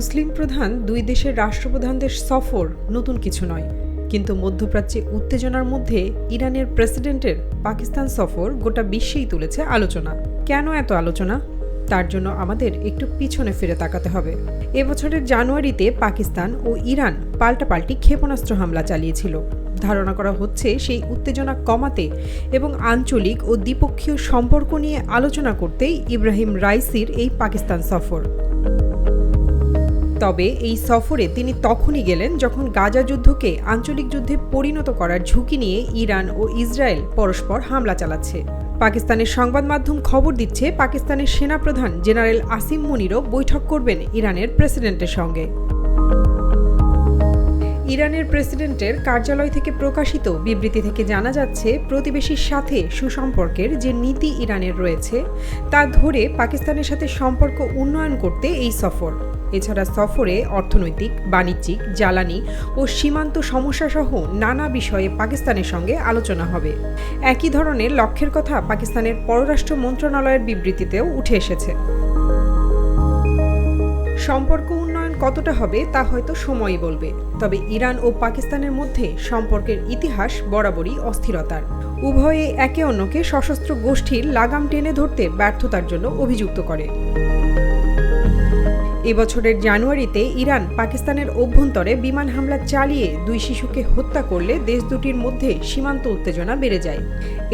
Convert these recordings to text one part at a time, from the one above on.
মুসলিম প্রধান দুই দেশের রাষ্ট্রপ্রধানদের সফর নতুন কিছু নয়। কিন্তু মধ্যপ্রাচ্যে উত্তেজনার মধ্যে ইরানের প্রেসিডেন্টের পাকিস্তান সফর গোটা বিশ্বেই তুলেছে আলোচনা। কেন এত আলোচনা? তার জন্য আমাদের একটু পিছনে ফিরে তাকাতে হবে। এবছরের জানুয়ারিতে পাকিস্তান ও ইরান পাল্টাপাল্টি ক্ষেপণাস্ত্র হামলা চালিয়েছিল। ধারণা করা হচ্ছে সেই উত্তেজনা কমাতে এবং আঞ্চলিক ও দ্বিপক্ষীয় সম্পর্ক নিয়ে আলোচনা করতেই ইব্রাহিম রাইসির এই পাকিস্তান সফর। তবে এই সফরে তিনি তখনই গেলেন যখন গাজা যুদ্ধকে আঞ্চলিক যুদ্ধে পরিণত করার ঝুঁকি নিয়ে ইরান ও ইসরায়েল পরস্পর হামলা চালাচ্ছে। পাকিস্তানের সংবাদ মাধ্যম খবর দিচ্ছে, পাকিস্তানের সেনাপ্রধান জেনারেল আসিম মুনিরও বৈঠক করবেন ইরানের প্রেসিডেন্টের সঙ্গে। ইরানের প্রেসিডেন্টের কার্যালয় থেকে প্রকাশিত বিবৃতি থেকে জানা যাচ্ছে, প্রতিবেশীর সাথে সুসম্পর্কের যে নীতি ইরানের রয়েছে, তা ধরে পাকিস্তানের সাথে সম্পর্ক উন্নয়ন করতে এই সফর। এছাড়া সফরে অর্থনৈতিক, বাণিজ্যিক, জ্বালানি ও সীমান্ত সমস্যাসহ নানা বিষয়ে পাকিস্তানের সঙ্গে আলোচনা হবে। একই ধরনের লক্ষ্যের কথা পাকিস্তানের পররাষ্ট্র মন্ত্রণালয়ের বিবৃতিতেও উঠে এসেছে। সম্পর্ক উন্নয়ন কতটা হবে তা হয়তো সময়ই বলবে। তবে ইরান ও পাকিস্তানের মধ্যে সম্পর্কের ইতিহাস বরাবরই অস্থিরতার। উভয়ে একে অন্যকে সশস্ত্র গোষ্ঠীর লাগাম টেনে ধরতে ব্যর্থতার জন্য অভিযুক্ত করে। এবছরের জানুয়ারিতে ইরান পাকিস্তানের অভ্যন্তরে বিমান হামলা চালিয়ে দুই শিশুকে হত্যা করলে দেশ দুটির মধ্যে সীমান্ত উত্তেজনা বেড়ে যায়।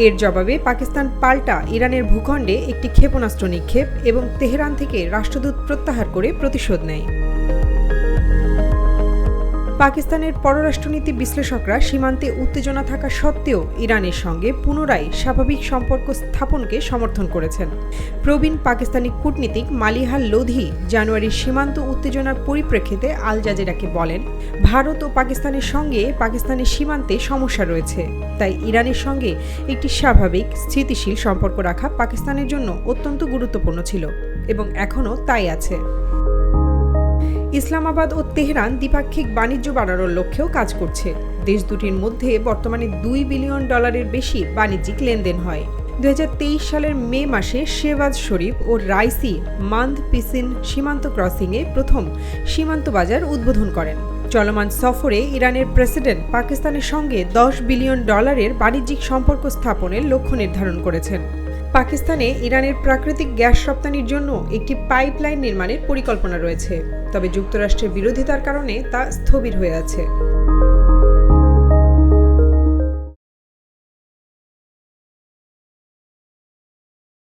এর জবাবে পাকিস্তান পাল্টা ইরানের ভূখণ্ডে একটি ক্ষেপণাস্ত্র নিক্ষেপ এবং তেহরান থেকে রাষ্ট্রদূত প্রত্যাহার করে প্রতিশোধ নেয়। পাকিস্তানের পররাষ্ট্রনীতি বিশ্লেষকরা সীমান্তে উত্তেজনা থাকা সত্ত্বেও ইরানের সঙ্গে পুনরায় স্বাভাবিক সম্পর্ক স্থাপনকে সমর্থন করেছেন। প্রবীণ পাকিস্তানি কূটনীতিক মালিহাল লোধি জানুয়ারির সীমান্ত উত্তেজনার পরিপ্রেক্ষিতে আল জাজিরাকে বলেন, ভারত ও পাকিস্তানের সঙ্গে পাকিস্তানের সীমান্তে সমস্যা রয়েছে। তাই ইরানের সঙ্গে একটি স্বাভাবিক, স্থিতিশীল সম্পর্ক রাখা পাকিস্তানের জন্য অত্যন্ত গুরুত্বপূর্ণ ছিল এবং এখনও তাই আছে। ইসলামাবাদ ও তেহরান দ্বিপাক্ষিক বাণিজ্য বাড়ানোর লক্ষ্যেও কাজ করছে। দেশ দুটির মধ্যে বর্তমানে দুই বিলিয়ন ডলারের বেশি বাণিজ্যিক লেনদেন হয়। দুহাজার তেইশ সালের মে মাসে শেবাজ শরীফ ও রাইসি মান্দ পিসিন সীমান্ত ক্রসিংয়ে প্রথম সীমান্ত বাজার উদ্বোধন করেন। চলমান সফরে ইরানের প্রেসিডেন্ট পাকিস্তানের সঙ্গে দশ বিলিয়ন ডলারের বাণিজ্যিক সম্পর্ক স্থাপনের লক্ষ্য নির্ধারণ করেছেন। পাকিস্তানে ইরানের প্রাকৃতিক গ্যাস রপ্তানির জন্য একটি পাইপলাইন নির্মাণের পরিকল্পনা রয়েছে, তবে যুক্তরাষ্ট্রের বিরোধিতার কারণে তা স্থবির হয়ে আছে।